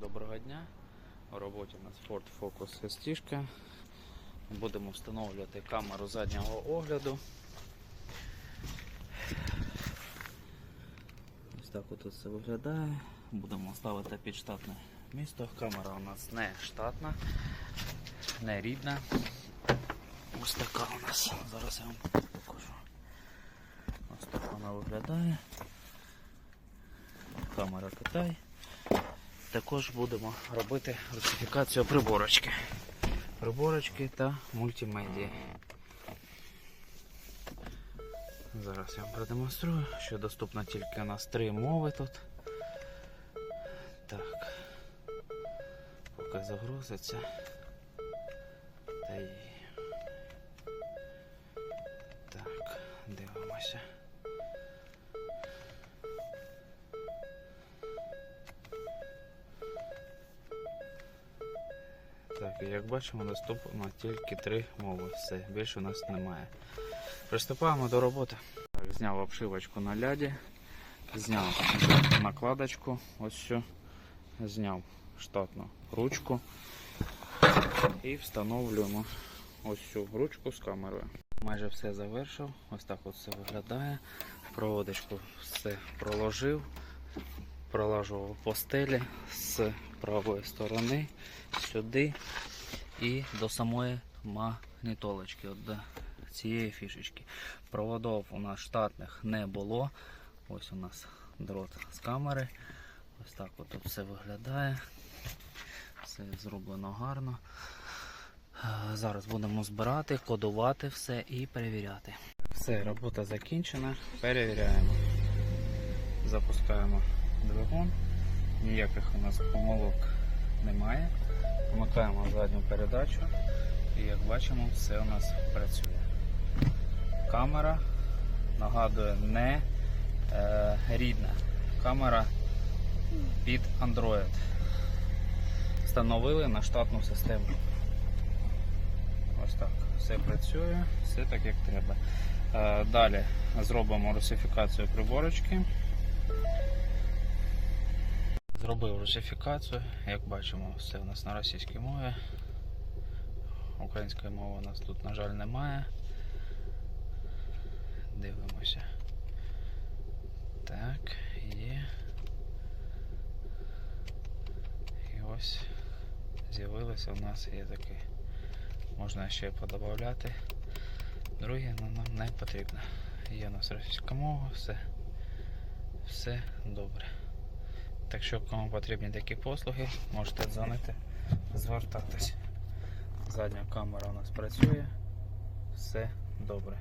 Доброго дня. У роботі у нас Ford Focus ST. Будемо встановлювати камеру заднього огляду. Ось так от це виглядає. Будемо ставити під штатне місто. Камера у нас не штатна, не рідна. Ось така у нас. Зараз я вам покажу. Ось так вона виглядає. Камера Китай. Також будемо робити русифікацію приборочки. Приборочки та мультимедії. Зараз я вам продемонструю, що доступно тільки у нас три мови тут. Так. Поки загрузиться. Та й... Так, дивимося. Як бачимо, доступно тільки три мови. Все, більше у нас немає. Приступаємо до роботи. Так, зняв обшивочку на ляді, зняв накладочку, ось що, зняв штатну ручку і встановлюємо ось цю ручку з камерою. Майже все завершив. Ось так от все виглядає. Проводочку все проложив, пролажував по стелі з правої сторони сюди і до самої магнітолочки, от до цієї фішечки. Проводов у нас штатних не було. Ось у нас дрот з камери. Ось так от все виглядає. Все зроблено гарно. Е, Зараз будемо збирати, кодувати все і перевіряти. Все, робота закінчена. Перевіряємо. Запускаємо. Ніяких у нас помилок немає. Вмикаємо задню передачу і як бачимо, все у нас працює. Камера нагадує не е, рідна. Камера під Android. Встановили на штатну систему. Ось так. Все працює, все так як треба. Е, далі зробимо русифікацію приборочки. Зробив русифікацію, як бачимо, все у нас на російській мові. Української мови у нас тут, на жаль, немає. Дивимося. Так, є. І ось з'явилося у нас є такий. Можна ще подобавляти. Друге ну, нам не потрібно. Є у нас російська мова, все, все добре. Так що, кому потрібні такі послуги, можете дзвонити, звертатись. Задня камера у нас працює, все добре.